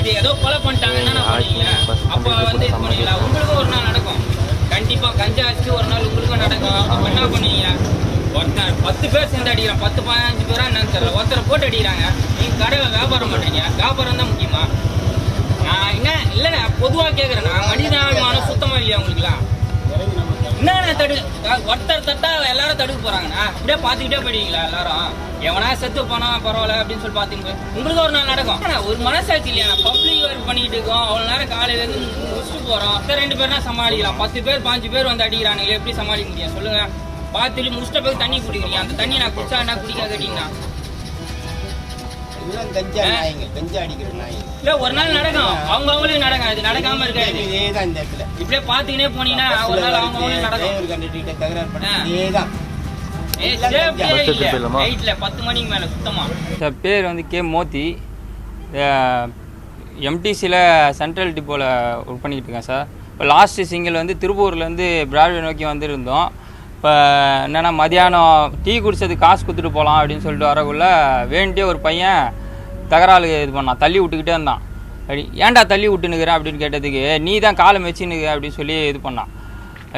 தெரியுது ஏதோ கொலை பண்ணிட்டாங்கன்னா என்ன பண்ணுவீங்க அப்ப வந்து இது பண்ணுவீங்களா உங்களுக்கும் ஒரு நாள் நடக்கும். கண்டிப்பா கஞ்சா அடிச்சு ஒரு நாள் உங்களுக்கும் நடக்கும். அப்ப என்ன பண்ணுவீங்க? ஒருத்தன் பத்து பேர் சேர்ந்து அடிக்கிறான். பத்து பதினஞ்சு பேரா என்னன்னு தெரியல. ஒருத்தரை போட்டு அடிக்கிறாங்க. நீங்க கடையில வியாபாரம் பண்றீங்க. வியாபாரம் தான் முக்கியமா? நான் என்ன இல்லைண்ணே பொதுவா கேக்குறேன். நான் மனிதாபிமானம் சுத்தமா இல்லையா உங்களுக்குலாம் என்னண்ணா தடு ஒருத்தர் தட்டா எல்லாரும் தடுக்க போறாங்கண்ணா. அப்படியே பாத்துக்கிட்டே போயிடுவீங்களா எல்லாரும்? எவனா செத்து போனா பரவாயில்ல அப்படின்னு சொல்லி பாத்துங்க உங்களுக்கு ஒரு நாள் நடக்கும். ஒரு மனசாட்சி இல்லையா பப்ளிக் ஒர்க் பண்ணிட்டு இருக்கோம். அவ்வளவு நேரம் காலையில இருந்து முடிச்சுட்டு போறோம். ரெண்டு பேர்னா சமாளிக்கலாம். பத்து பேர் பாஞ்சு பேர் வந்து அடிக்கிறானுங்களே எப்படி சமாளிக்க முடியும்? சொல்லுங்க. பார்த்துட்டு முடிச்சிட்ட பிறகு தண்ணி குடிக்கிறீங்க. அந்த தண்ணி நான் குடிச்சா என்ன குடிக்க கேட்டீங்கன்னா? இதெல்லாம் கஞ்சா நாய்ங்க கஞ்சா அடிக்கிற நாய்ங்க இல்ல ஒரு நாள் நடக்கும். அவங்க அவங்களுக்கு நடக்கும் அது நடக்காம இருக்காது இதே தான் இந்த இடத்துல. இப்படியே பாத்துக்கினே போனீங்கன்னா ஒரு நாள் அவங்க அவங்களுக்கு நடக்கும். டிரைவர் கண்டுகிட்ட தகராறு பண்ணி. இதே தான். பேர் வந்து கே மோத்தி. எம்டிசியில் சென்ட்ரல் டிப்போவில் ஒர்க் பண்ணிக்கிட்டு இருக்கேன் சார். இப்போ லாஸ்ட்டு சிங்கிள் வந்து திருப்பூர்லேருந்து பிராட்வே நோக்கி வந்திருந்தோம். இப்போ என்னென்னா மதியானம் டீ குடித்ததுக்கு காசு கொடுத்துட்டு போகலாம் அப்படின்னு சொல்லிட்டு வரக்குள்ளே வேண்டிய ஒரு பையன் தகராறு இது பண்ணான். தள்ளி விட்டுக்கிட்டே இருந்தான். அப்படி ஏன்டா தள்ளி விட்டுனுக்குறேன் அப்படின்னு கேட்டதுக்கு நீ தான் காலை மெச்சினுக்கு அப்படின்னு சொல்லி இது பண்ணான்.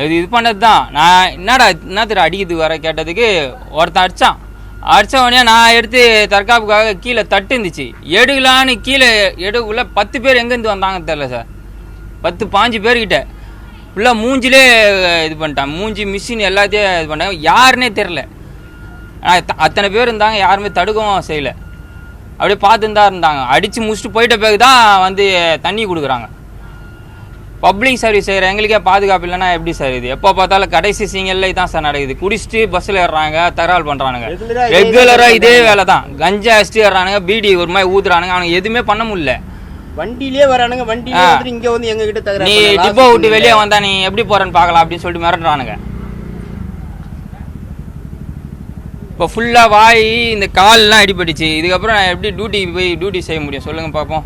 இது இது பண்ணது தான் நான் என்னடா என்ன திரு அடிக்குது வர கேட்டதுக்கு ஒருத்தன் அடித்தான் அடிச்ச உடனே நான் எடுத்து தற்காப்புக்காக கீழே தட்டு இருந்துச்சு எடுக்கலான்னு கீழே எடுக்குள்ளே பத்து பேர் எங்கேருந்து வந்தாங்கன்னு தெரில சார். பத்து பாஞ்சு பேர்கிட்ட. ஃபுல்லாக மூஞ்சிலே இது பண்ணிட்டான். மூஞ்சி மிஷின் எல்லாத்தையும் இது பண்ணாங்க யாருன்னே தெரில ஆனால் அத்தனை பேர் இருந்தாங்க. யாருமே தடுக்கவும் செய்யலை. அப்படியே பார்த்துன்னு தான் இருந்தாங்க. அடித்து முடிச்சுட்டு போயிட்ட பிறகு தான் வந்து தண்ணி கொடுக்குறாங்க. பப்ளிக் சர்வீஸ் செய்கிற எங்களுக்கே பாதுகாப்பு இல்லைன்னா எப்படி சார் இது? எப்போ பார்த்தாலும் கடைசி சிங்கல்ல தான் சார் நடக்குது. குடிச்சிட்டு பஸ்ஸில் ஏறுறாங்க தகராறு பண்ணுறானுங்க ரெகுலராக இதே வேலை தான்? கஞ்சா அடிச்சுட்டு ஏறுறானுங்க பீடி ஒரு மாதிரி ஊத்துறானுங்க. அவனுங்க எதுவுமே பண்ண முடியல. வண்டியிலே வரானுங்க வண்டியிலே ஆ. வந்துட்டு இங்க வந்து எங்க கிட்ட தகராறு நீ. டிப்போ விட்டு வெளியே வந்தா நீ எப்படி போறேன்னு பார்க்கலாம் அப்படின்னு சொல்லிட்டு மிரட்டுறானுங்க. இப்போ ஃபுல்லாக வாய் இந்த கால்லாம் அடிபட்டுச்சு. இதுக்கப்புறம் நான் எப்படி டியூட்டி போய் டியூட்டி செய்ய முடியும்? சொல்லுங்க பார்ப்போம்.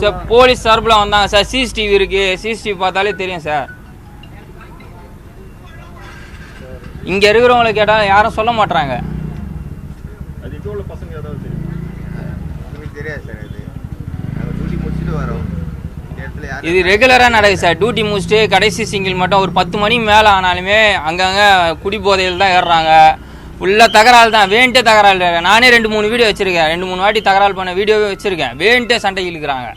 சார் போலீஸ் சார்பில் வந்தாங்க. சார் சிசிடிவி இருக்கு. சிசிடிவி பார்த்தாலே தெரியும் சார். இங்க இருக்கிறவங்களை கேட்டால் யாரும் சொல்ல மாட்றாங்க. அது இப்போ உள்ள பசங்க ஏதாவது தெரியும். எனக்கு தெரியாது சார் அது. நாங்கள் டியூட்டி முடிச்சுட்டு வரோம். இது ரெகுலராக நடக்குது சார். டியூட்டி முடிச்சுட்டு கடைசி சிங்கிள் மட்டும் ஒரு பத்து மணி மேலே ஆனாலுமே அங்கங்கே குடி போதையில் தான் ஏறுறாங்க. ஃபுல்லாக தகராறு தான். வேண்டே தகராறு நானே ரெண்டு மூணு வீடியோ வச்சுருக்கேன். ரெண்டு மூணு வாட்டி தகராறு பண்ண வீடியோவே வச்சுருக்கேன். வேண்டே சண்டை இழுக்கிறாங்க.